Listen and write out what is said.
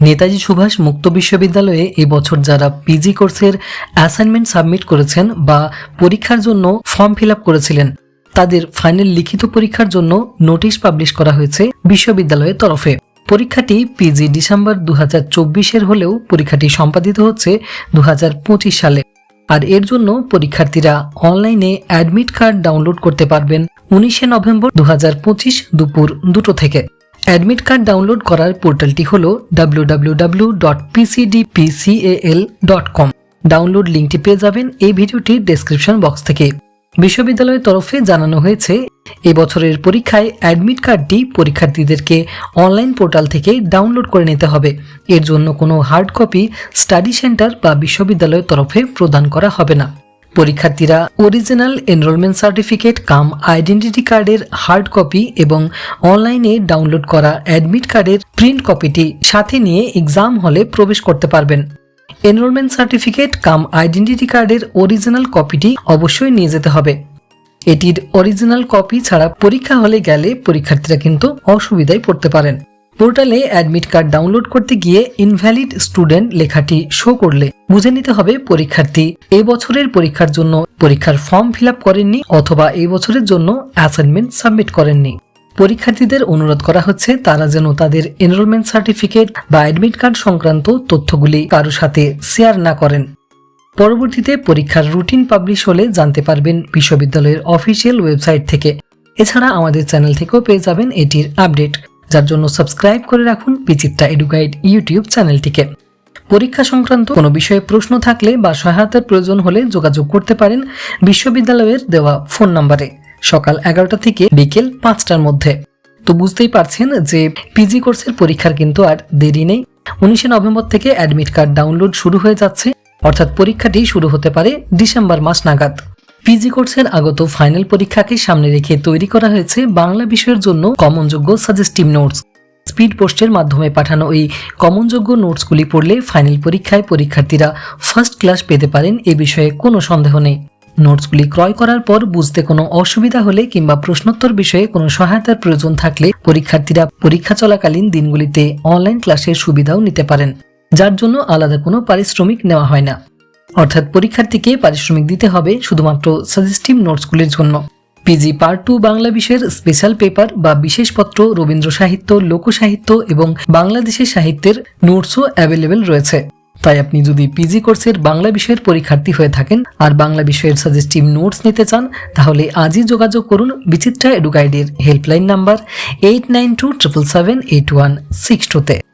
নেতাজি সুভাষ মুক্ত বিশ্ববিদ্যালয়ে এবছর যারা পিজি কোর্সের অ্যাসাইনমেন্ট সাবমিট করেছেন বা পরীক্ষার জন্য ফর্ম ফিল আপ করেছিলেন, তাদের ফাইনাল লিখিত পরীক্ষার জন্য নোটিশ পাবলিশ করা হয়েছে বিশ্ববিদ্যালয়ের তরফে। পরীক্ষাটি পিজি ডিসেম্বর দু হাজার হলেও পরীক্ষাটি সম্পাদিত হচ্ছে দু সালে। আর এর জন্য পরীক্ষার্থীরা অনলাইনে অ্যাডমিট কার্ড ডাউনলোড করতে পারবেন উনিশে নভেম্বর দু হাজার পঁচিশ দুপুর দুটো থেকে। অ্যাডমিট কার্ড ডাউনলোড করার পোর্টালটি হল www.pcdpcal.com ডাউনলোড লিঙ্কটি পেয়ে যাবেন এই ভিডিওটির ডেসক্রিপশন বক্স থেকে। বিশ্ববিদ্যালয়ের তরফে জানানো হয়েছে, এবছরের পরীক্ষায় অ্যাডমিট কার্ডটি পরীক্ষার্থীদেরকে অনলাইন পোর্টাল থেকে ডাউনলোড করে নিতে হবে। এর জন্য কোনো হার্ড কপি স্টাডি সেন্টার বা বিশ্ববিদ্যালয়ের তরফে প্রদান করা হবে না। পরীক্ষার্থীরা original enrolment certificate cum identity কার্ডের হার্ড কপি এবং অনলাইনে ডাউনলোড করা অ্যাডমিট কার্ডের প্রিন্ট কপিটি সাথে নিয়ে এক্সাম হলে প্রবেশ করতে পারবেন। এনরোলমেন্ট সার্টিফিকেট কাম আইডেন্টিটি কার্ডের অরিজিনাল কপিটি অবশ্যই নিয়ে যেতে হবে। এটির অরিজিনাল কপি ছাড়া পরীক্ষা হলে গেলে পরীক্ষার্থীরা কিন্তু অসুবিধায় পড়তে পারেন। পোর্টালে অ্যাডমিট কার্ড ডাউনলোড করতে গিয়ে ইনভ্যালিড স্টুডেন্ট লেখাটি শো করলে বুঝে নিতে হবে পরীক্ষার্থী। এ বছরের পরীক্ষার জন্য পরীক্ষার ফর্ম ফিল করেননি অথবা এই বছরের জন্য অ্যাসাইনমেন্ট সাবমিট করেননি। পরীক্ষার্থীদের অনুরোধ করা হচ্ছে তারা যেন তাদের এনরোলমেন্ট সার্টিফিকেট বা অ্যাডমিট কার্ড সংক্রান্ত তথ্যগুলি কারও সাথে শেয়ার না করেন। পরবর্তীতে পরীক্ষার রুটিন পাবলিশ হলে জানতে পারবেন বিশ্ববিদ্যালয়ের অফিসিয়াল ওয়েবসাইট থেকে। এছাড়া আমাদের চ্যানেল থেকেও পেয়ে যাবেন এটির আপডেট। যার জন্য সাবস্ক্রাইব করে রাখুন বিচিত্রা এডুগাইড ইউটিউব চ্যানেলটিকে। পরীক্ষা সংক্রান্ত কোনো বিষয়ে প্রশ্ন থাকলে বা সহায়তার প্রয়োজন হলে যোগাযোগ করতে পারেন বিশ্ববিদ্যালয়ের দেওয়া ফোন নাম্বারে সকাল এগারোটা থেকে বিকেল পাঁচটার মধ্যে। তো বুঝতেই পারছেন যে পিজি কোর্সের পরীক্ষার কিন্তু আর দেরি নেই। উনিশে নভেম্বর থেকে অ্যাডমিট কার্ড ডাউনলোড শুরু হয়ে যাচ্ছে। অর্থাৎ পরীক্ষাটি শুরু হতে পারে ডিসেম্বর মাস নাগাদ। পিজি কোর্সের আগত ফাইনাল পরীক্ষাকে সামনে রেখে তৈরি করা হয়েছে বাংলা বিষয়ের জন্য কমনযোগ্য সাজেস্টিভ নোটস। স্পিড পোস্টের মাধ্যমে পাঠানো এই কমনযোগ্য নোটসগুলি পড়লে ফাইনাল পরীক্ষায় পরীক্ষার্থীরা ফার্স্ট ক্লাস পেতে পারেন এ বিষয়ে কোনো সন্দেহ নেই। নোটসগুলি ক্রয় করার পর বুঝতে কোনো অসুবিধা হলে কিংবা প্রশ্নোত্তর বিষয়ে কোনো সহায়তার প্রয়োজন থাকলে পরীক্ষার্থীরা পরীক্ষা চলাকালীন দিনগুলিতে অনলাইন ক্লাসের সুবিধাও নিতে পারেন, যার জন্য আলাদা কোনো পারিশ্রমিক নেওয়া হয় না। অর্থাৎ পরীক্ষার্থীকে পারিশ্রমিক দিতে হবে শুধুমাত্র সাজেস্টিভ নোটসগুলির জন্য। পিজি পার্ট টু বাংলা বিষয়ের স্পেশাল পেপার বা বিশেষপত্র রবীন্দ্র সাহিত্য লোকসাহিত্য এবং বাংলাদেশের সাহিত্যের নোটসও অ্যাভেলেবেল রয়েছে। তাই আপনি যদি পিজি কোর্সের বাংলা বিষয়ের পরীক্ষার্থী হয়ে থাকেন আর বাংলা বিষয়ের সাজেস্টিভ নোটস নিতে চান, তাহলে আজই যোগাযোগ করুন Bichitra এডুগাইডের helpline number eight nine two triple seven eight one six টুতে